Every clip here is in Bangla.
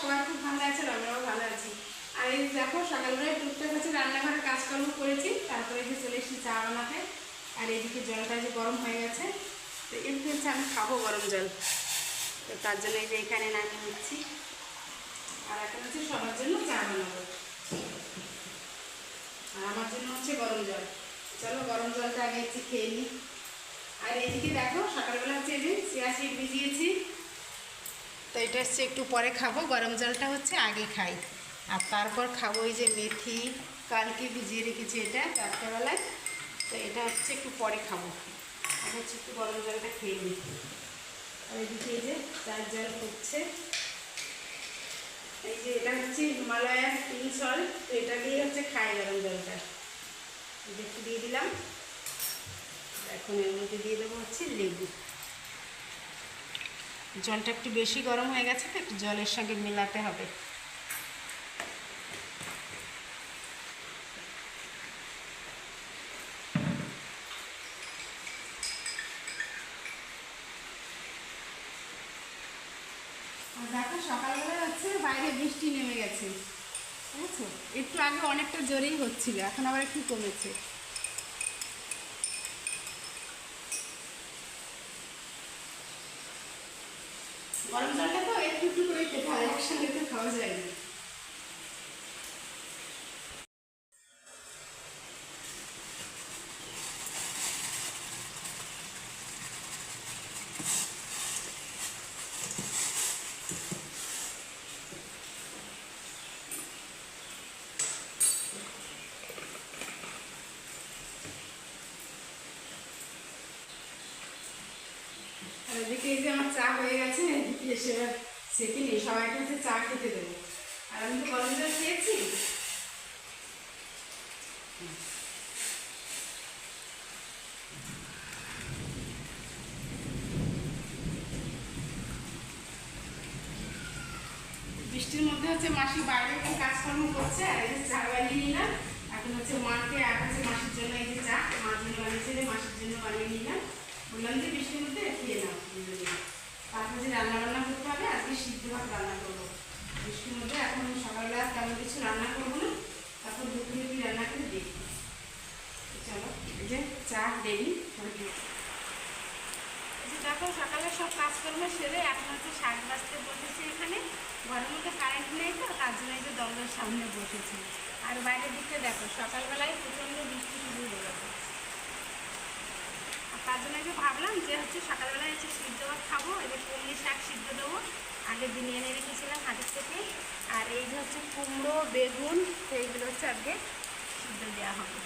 সবাই খুব ভালো আছেন আমরাও ভালো আছি। আর এই দেখো, সকালবেলায় টুকটাক হচ্ছে রান্নাঘরে কাজকর্ম করেছি, তারপরে যে চলে এসেছি চা বানাতে। আর এদিকে জলটা যে গরম হয়ে গেছে, তো একটু হচ্ছে আমি খাব গরম জল। তো তার জন্য এই যে এখানে নামিয়ে নিচ্ছি। আর এখন হচ্ছে সবার জন্য চা বানাবো। আর আমার জন্য হচ্ছে গরম জল। চলো গরম জলটা আগে খেয়ে নিই। আর এদিকে দেখো, সকালবেলা হচ্ছে যে চিয়া সিট ভিজিয়েছি। তো এটা হচ্ছে একটু পরে খাব, গরম জলটা হচ্ছে আগে খাই। আর তারপর খাব এই যে মেথি, কালকে ভিজিয়ে রেখেছি এটা চারটেবেলায়। তো এটা হচ্ছে একটু পরে খাব। আর হচ্ছে একটু গরম জলটা খেয়ে নিই। আর এদিকে যে চার জল হচ্ছে এই যে এটা হচ্ছে হিমালয়ার পিঙ্ক সল্ট তো এটা দিয়ে হচ্ছে খাই গরম জলটা। যে একটু দিয়ে দিলাম। এখন এর মধ্যে দিয়ে দেবো হচ্ছে লেবু। জলটা একটু বেশি গরম হয়ে গেছে তো একটু জলের সঙ্গে মেলাতে হবে। দেখো, সকালবেলা হচ্ছে বাইরে বৃষ্টি নেমে গেছে। বুঝছ একটু আগে অনেকটা জোরেই হচ্ছিল, এখন আবার একটু কমেছে। গরম জলটা তো একটু একটু করে খেতে হয় একসঙ্গে তো খাওয়া যায় না। যে আমার চা হয়ে গেছে এসে সবাইকে চা খেতে দেবো। আর আমি তো জল খেয়েছি। বৃষ্টির মধ্যে হচ্ছে মাসি বাইরে একটু কাজকর্ম করছে, আর এই যে চা বানিয়ে নিলাম। এখন হচ্ছে মাকে আর হচ্ছে মাসির জন্য এই যে চা মার জন্য বানিয়েছিল মাসির জন্য বানিয়ে নিলাম। বললাম যে বৃষ্টির মধ্যে খেয়ে নাও। তারপর যে রান্না বান্না করতে হবে, আজকে সিদ্ধ ভাত রান্না করব। বৃষ্টির মধ্যে এখন সকালবেলা তেমন কিছু রান্না করব না, তারপর দুপুরে কি রান্না করে দেখি চলো, এই যে চা এই যে দেখো সকালে সব কাজকর্ম সেরে এখন হচ্ছে শাক বাঁচতে বসেছি এখানে। ঘরের মধ্যে কারেন্ট নেই তো, তার জন্য এই যে দরজার সামনে বসেছি। আর বাইরের দিকটা দেখো, সকালবেলায় প্রচণ্ড বৃষ্টি শুরু হয়ে গেছে আর তার জন্য আমি ভাবলাম যে হচ্ছে সকালবেলায় হচ্ছে সিদ্ধ ভাত খাব, এবার কুমড়ি শাক সিদ্ধ দেবো। আগে দিনে এনে রেখেছিলাম হাটের থেকে। আর এই যে হচ্ছে কুমড়ো, বেগুন এইগুলো হচ্ছে আজকে সিদ্ধ দেওয়া হবে।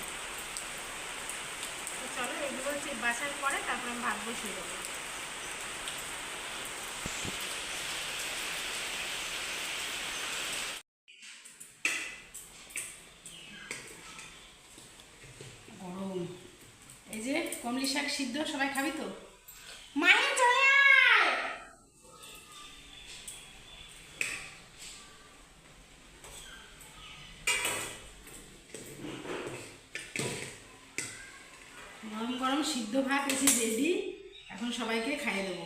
তো চলো, এগুলো হচ্ছে বাসার পরে তারপর আমি ভাত বসিয়ে দেবো গরম এই যে শাক সিদ্ধ, সবাই খাবি তো? গরম গরম সিদ্ধ ভাত এসে রেডি এখন সবাইকে খাইয়ে দেবো।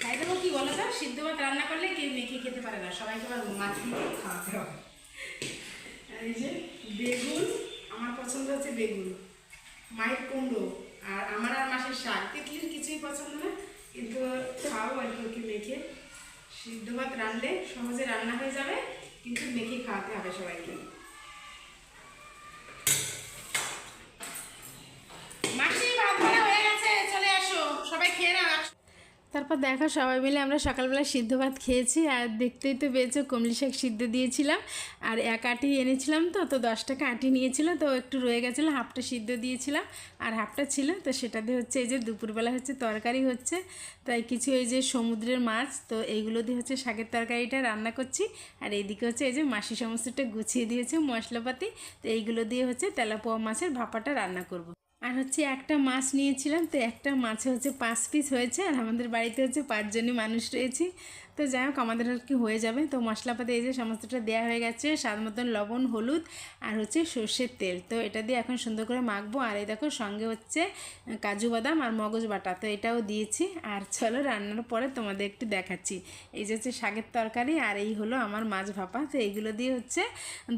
খাইয়ে দেবো কি বলো তো? সিদ্ধ ভাত রান্না করলে কেউ মেখে খেতে পারে না, সবাইকে আবার মাছ খাওয়াতে হবে। এই যে বেগুন, আমার পছন্দ হচ্ছে বেগুন, মায়ের কুমড়ো। আর আমার আর মাসের শাক তিতলির কিছুই পছন্দ না, কিন্তু খাও কি ওকে মেখে। সিদ্ধ ভাত রানলে সহজে রান্না হয়ে যাবে, কিন্তু মেখে খাওয়াতে হবে সবাইকে। মাসি ভাত বাড়া হয়ে গেছে চলে আসো সবাই খেয়ে নাও তারপর দেখো সবাই মিলে আমরা সকালবেলা সিদ্ধ ভাত খেয়েছি, আর দেখতেই তো পেয়েছ কমলি শাক সিদ্ধ দিয়েছিলাম, আর এক আটি এনেছিলাম তো তো দশ টাকা আটি নিয়েছিল, তো একটু রয়ে গেছিল, হাফটা সিদ্ধ দিয়েছিলাম, আর হাফটা ছিল, তো সেটা দিয়ে হচ্ছে এই যে দুপুরবেলা হচ্ছে তরকারি হচ্ছে, তাই কিছু এই যে সমুদ্রের মাছ, তো এইগুলো দিয়ে হচ্ছে শাকের তরকারিটা রান্না করছি, আর এইদিকে হচ্ছে এই যে মাসি সমস্তটা গুছিয়ে দিয়েছে মশলাপাতি, তো এইগুলো দিয়ে হচ্ছে তেলাপোয়া মাছের ভাপাটা রান্না করব। আর হচ্ছে একটা মাছ নিয়েছিলাম, তো একটা মাছে হচ্ছে পাঁচ পিস হয়েছে আর আমাদের বাড়িতে হচ্ছে পাঁচজনই মানুষ রয়েছি। তো যাই হোক, আমাদের আর কি হয়ে যাবে। তো মশলাপাতি এই যে সমস্তটা দেওয়া হয়ে গেছে, স্বাদ মতন লবণ, হলুদ আর হচ্ছে সর্ষের তেল। তো এটা দিয়ে এখন সুন্দর করে মাখবো। আর এই দেখো সঙ্গে হচ্ছে কাজু বাদাম আর মগজ বাটা, তো এটাও দিয়েছি। আর চলো রান্নার পরে তোমাদের একটু দেখাচ্ছি। এই যে হচ্ছে শাকের তরকারি আর এই হলো আমার মাছ ভাপা, তো এইগুলো দিয়ে হচ্ছে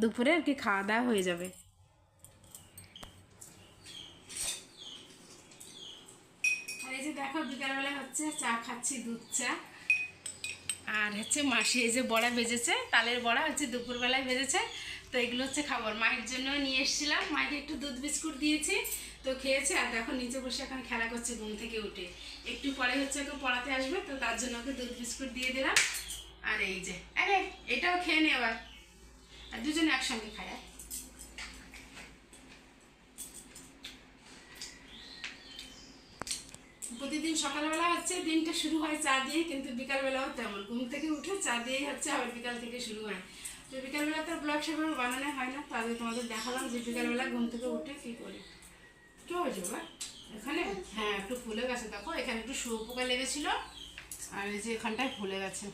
দুপুরে আর কি খাওয়া দাওয়া হয়ে যাবে আর এই যে দেখো বিকালবেলা হচ্ছে চা খাচ্ছি, দুধ চা। আর হচ্ছে মাসি এই যে বড়া ভেজেছে, তালের বড়া হচ্ছে দুপুরবেলায় ভেজেছে। তো এগুলো হচ্ছে খাবার। মায়ের জন্য নিয়ে এসেছিলাম। মাকে একটু দুধ বিস্কুট দিয়েছি, তো খেয়েছে। আর দেখো নিচে বসে এখন খেলা করছে ঘুম থেকে উঠে। একটু পরে হচ্ছে ওকে পড়াতে আসবে, তো তার জন্য ওকে দুধ বিস্কুট দিয়ে দিলাম। আর এই যে, আরে এটাও খেয়ে নে এবার। আর দুজনে একসঙ্গে খায়। প্রতিদিন সকালবেলা হচ্ছে দিনটা শুরু হয় চা দিয়ে, কিন্তু বিকালবেলাও তেমন। ঘুম থেকে উঠে চা দিয়েই হচ্ছে আবার বিকাল থেকে শুরু হয়। তো বিকালবেলা তো ব্লগ সেভাবে বানানো হয় না, তো আগে তোমাদের দেখালাম যে বিকালবেলা ঘুম থেকে উঠে কী করি। কি হয়েছে বা? এখানে? হ্যাঁ একটু ফুলে গেছে। দেখো, এখানে একটু শুয়োপোকা লেগেছিল, আর এই যে এখানটায় ফুলে গেছে।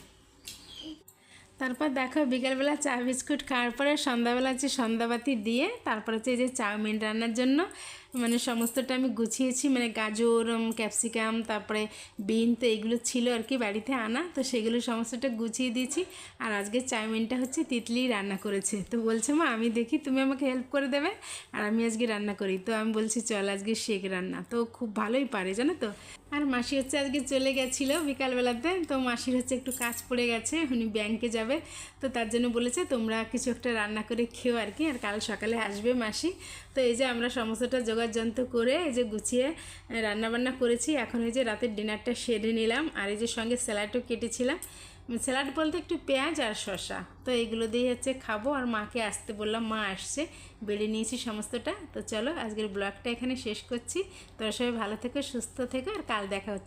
তারপর দেখো, বিকেলবেলা চা, বিস্কুট খাওয়ার পরে সন্ধ্যাবেলা হচ্ছে সন্ধ্যাবাতি দিয়ে, তারপর হচ্ছে এই যে চাউমিন রান্নার জন্য মানে সমস্তটা আমি গুছিয়েছি মানে গাজর ক্যাপসিকাম তারপরে বিন, তো এগুলো ছিল আর কি বাড়িতে আনা, তো সেগুলো সমস্তটা গুছিয়ে দিয়েছি। আর আজকে চাউমিনটা হচ্ছে তিতলি রান্না করেছে। তো বলছে, মা, আমি দেখি তুমি আমাকে হেল্প করে দেবে, আর আমি আজকে রান্না করি। তো আমি বলছি, চল আজকে শেখ রান্না। তো খুব ভালোই পারে, জানো তো? আর মাসি হচ্ছে আজকে চলে গেছিল বিকালবেলাতে, তো মাসির হচ্ছে একটু কাজ পড়ে গেছে, উনি ব্যাংকে যাবে। তো তার জন্য বলেছে, তোমরা কিছু একটা রান্না করে খেও আর কি, আর কাল সকালে আসবে মাসি। তো এই যে আমরা সমস্তটা জোগাড় যন্ত্র করে এই যে গুছিয়ে রান্নাবান্না করেছি। এখন এই যে রাতের ডিনারটা সেরে নিলাম। আর এই যে সঙ্গে স্যালাডও কেটেছিলাম। স্যালাড বলতে একটু পেঁয়াজ আর শসা। তো এইগুলো দিয়ে হচ্ছে খাব। আর মাকে আসতে বললাম, মা আসছে, বেড়ে নিয়েছি সমস্তটা। তো চলো, আজকের ব্লগটা এখানে শেষ করছি। তোরা সবাই ভালো থেকো, সুস্থ থেকো। আর কাল দেখা হচ্ছে।